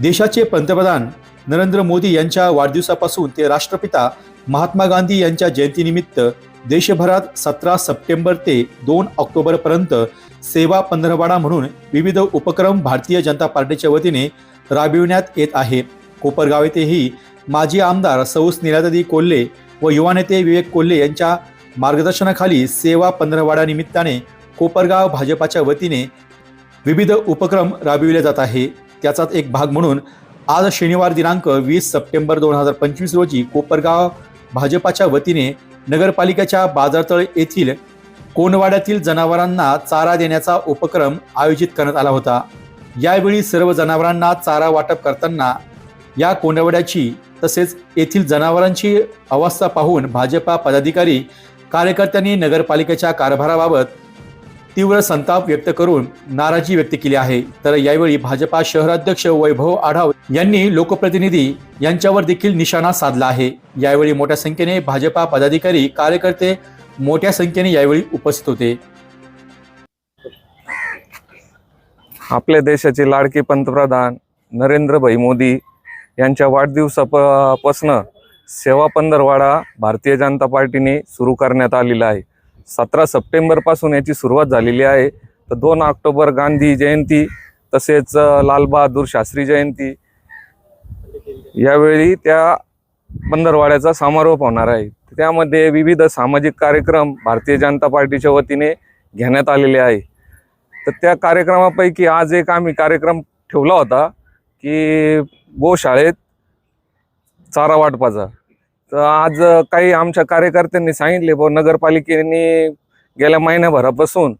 देशाचे पंतप्रधान नरेंद्र मोदी यांच्या वाढदिवसापासून ते राष्ट्रपिता महात्मा गांधी यांच्या जयंतीनिमित्त देशभरात सतरा सप्टेंबर ते दोन ऑक्टोबरपर्यंत सेवा पंधरवाडा म्हणून विविध उपक्रम भारतीय जनता पार्टीच्या वतीने राबविण्यात येत आहे. कोपरगाव येथेही माजी आमदार सौस निरादी कोल्हे व युवा नेते विवेक कोल्हे यांच्या मार्गदर्शनाखाली सेवा पंधरवाडा निमित्ताने कोपरगाव भाजपाच्या वतीने विविध उपक्रम राबविले जात आहे. त्याचाच एक भाग म्हणून आज शनिवार दिनांक वीस सप्टेंबर दोन हजार पंचवीस रोजी कोपरगाव भाजपाच्या वतीने नगरपालिकेच्या बाजारतळ येथील कोंडवाड्यातील जनावरांना चारा देण्याचा उपक्रम आयोजित करण्यात आला होता. यावेळी सर्व जनावरांना चारा वाटप करताना या कोंडवाड्याची तसेच येथील जनावरांची अवस्था पाहून भाजपा पदाधिकारी कार्यकर्त्यांनी नगरपालिकेच्या कारभाराबाबत तीव्र संताप व्यक्त करून नाराजी व्यक्त केली आहे. तर यावेळी भाजपा शहराध्यक्ष वैभव आढाव यांनी लोकप्रतिनिधी यांच्यावर देखील निशाणा साधला आहे. यावेळी मोठ्या संख्येने भाजपा पदाधिकारी कार्यकर्ते मोठ्या संख्येने यावेळी उपस्थित होते. आपल्या देशाचे लाडके पंतप्रधान नरेंद्रभाई मोदी यांच्या वाढदिवसापासनं सेवा पंधरवाडा भारतीय जनता पार्टीने सुरू करण्यात आलेला आहे. सतरा सप्टेंबरपासून याची सुरुवात झालेली आहे. तर दोन ऑक्टोबर गांधी जयंती तसेच लालबहादूर शास्त्री जयंती. यावेळी त्या बंदरवाड्याचा समारोप होणार आहे. त्यामध्ये विविध सामाजिक कार्यक्रम भारतीय जनता पार्टीच्या वतीने घेण्यात आलेले आहे. तर त्या कार्यक्रमापैकी आज एक आम्ही कार्यक्रम ठेवला होता की गोशाळेत चारा वाटपाचा. तर आज काही आमच्या कार्यकर्त्यांनी सांगितले व नगरपालिकेने गेल्या महिन्याभरापासून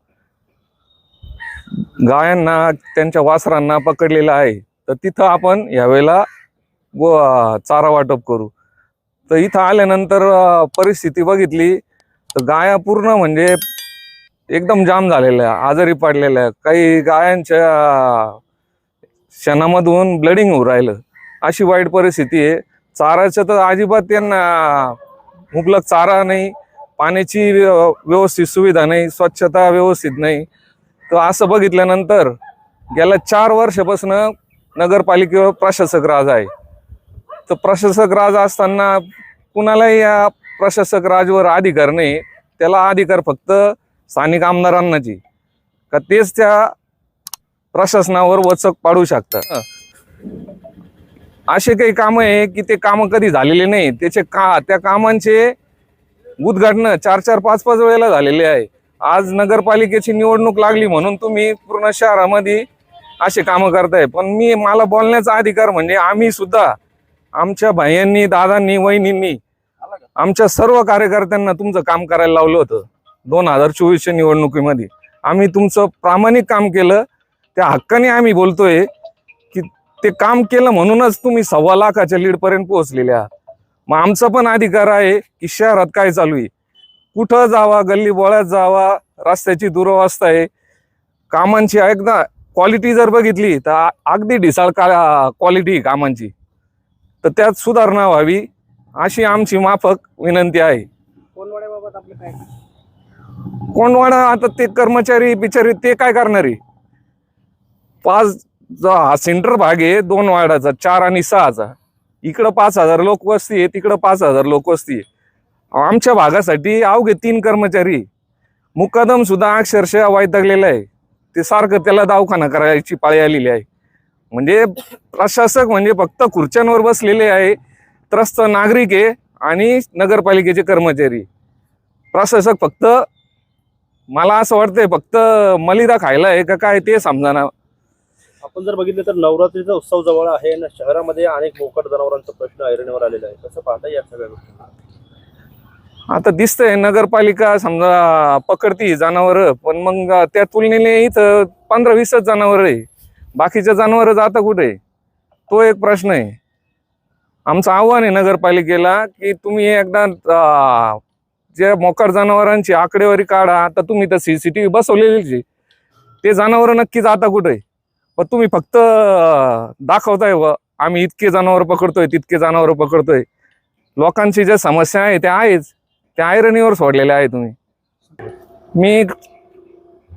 गायांना त्यांच्या वासरांना पकडलेलं आहे. तर तिथं आपण यावेळेला व चारा वाटप करू. तर इथं आल्यानंतर परिस्थिती बघितली तर गाया पूर्ण म्हणजे एकदम जाम झालेल्या आजारी पडलेल्या. काही गायांच्या क्षणामधून ब्लडिंग होऊ राहिलं. अशी वाईट परिस्थिती आहे. चाराचं तर अजिबात त्यांना मुबलक चारा नाही पाण्याची व्यवस्थित सुविधा नाही स्वच्छता व्यवस्थित नाही. तर असं बघितल्यानंतर गेल्या चार वर्षापासून नगरपालिकेवर प्रशासक राज आहे. तर प्रशासक राज असताना कुणालाही या प्रशासक राजवर अधिकार नाही त्याला अधिकार फक्त स्थानिक आमदारांनाची. का तेच त्या प्रशासनावर वचक पाडू शकतात असे काही कामं आहे की ते कामं कधी झालेले नाही. त्याचे का त्या कामांचे उद्घाटनं चार चार पाच पाच वेळेला झालेले आहे. आज नगरपालिकेची निवडणूक लागली म्हणून तुम्ही पूर्ण शहरामध्ये असे कामं करताय. पण मी मला बोलण्याचा अधिकार म्हणजे आम्ही सुद्धा आमच्या भायांनी दादांनी वहिनींनी आमच्या सर्व कार्यकर्त्यांना तुमचं काम करायला लावलं होतं दोन हजार चोवीसच्या निवडणुकीमध्ये. आम्ही तुमचं प्रामाणिक काम केलं. त्या हक्काने आम्ही बोलतोय. ते काम केलं म्हणूनच तुम्ही सव्वा लाखाच्या लीडपर्यंत पोहोचलेले आहात. मग आमचा पण अधिकार आहे की शहरात काय चालू आहे? कुठं जावा गल्ली बोळ्यात जावा रस्त्याची दुरवस्था आहे. कामांची एकदा क्वालिटी जर बघितली तर अगदी ढिसाळ का क्वालिटी कामांची. तर त्यात सुधारणा व्हावी अशी आमची माफक विनंती आहे. आपलं काय? कोंडवाडा आता ते कर्मचारी बिचारी ते काय करणार आहे? पाच जो हा सेंटर भाग आहे दोन वार्डाचा चार आणि सहाचा. इकडं पाच हजार लोक वस्ती आहे तिकडं पाच हजार लोक वस्ती आहे. आमच्या भागासाठी अवघे तीन कर्मचारी मुकादम सुद्धा अक्षरशः वैतागलेला आहे. ते सारखं त्याला दवाखाना करायची पाळी आलेली आहे. म्हणजे प्रशासक म्हणजे फक्त खुर्च्यांवर बसलेले आहे त्रस्त नागरिक आहे आणि नगरपालिकेचे कर्मचारी प्रशासक फक्त मला असं वाटतंय फक्त मलिदा खायला आहे का काय ते समजाना आपण जर बघितलं तर नवरात्रीचा उत्सव जवळ आहे आणि शहरामध्ये अनेक मोकट जनावरांचा प्रश्न ऐरणीवर आलेला आहे. कसं पाहता या सगळ्या गोष्टी? आता दिसतंय नगरपालिका समजा पकडती जनावर पण मग त्या तुलनेने इथं पंधरा वीसच जनावर आहे. बाकीच्या जनावर जाता कुठे? तो एक प्रश्न आहे. आमचं आव्हान आहे नगरपालिकेला की तुम्ही एकदा जे मोकड जनावरांची आकडेवारी काढा आता तुम्ही तर टी बसवलेलीच आहे. ते जनावर नक्की जाता कुठे? पण तुम्ही फक्त दाखवताय व आम्ही इतके जनावर पकडतोय तितके जनावर पकडतोय. लोकांची ज्या समस्या आहे त्या आहेच. त्या आयरणीवर सोडलेल्या आहे तुम्ही. मी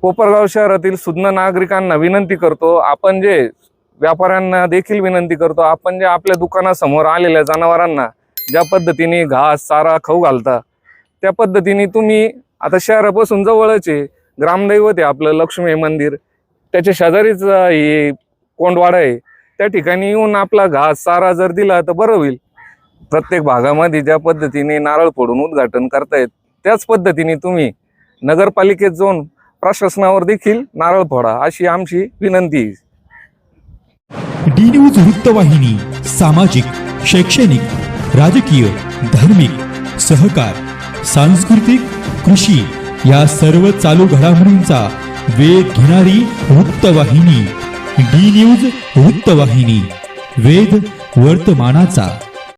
कोपरगाव शहरातील सुज्ञ नागरिकांना विनंती करतो आपण जे व्यापाऱ्यांना देखील विनंती करतो आपण जे आपल्या दुकानासमोर आलेल्या जनावरांना ज्या पद्धतीने घास चारा खाऊ घालता त्या पद्धतीने तुम्ही आता शहरापासून जवळच आहे. ग्रामदैवत आहे आपलं लक्ष्मी मंदिर. त्याच्या शेजारीच हे कोंडवाडा आहे. त्या ठिकाणी येऊन आपला घास चारा जर दिला तर बरं होईल. प्रत्येक भागामध्ये ज्या पद्धतीने नारळ फोडून उद्घाटन करतायत त्याच पद्धतीने तुम्ही नगरपालिकेत जाऊन प्रशासनावर देखील नारळ फोडा अशी आमची विनंती डी न्यूज वृत्तवाहिनी सामाजिक शैक्षणिक राजकीय धार्मिक सहकार सांस्कृतिक कृषी या सर्व चालू घडामोडींचा वेध घेणारी वृत्तवाहिनी. डी न्यूज वृत्तवाहिनी. वेग वर्तमानाचा.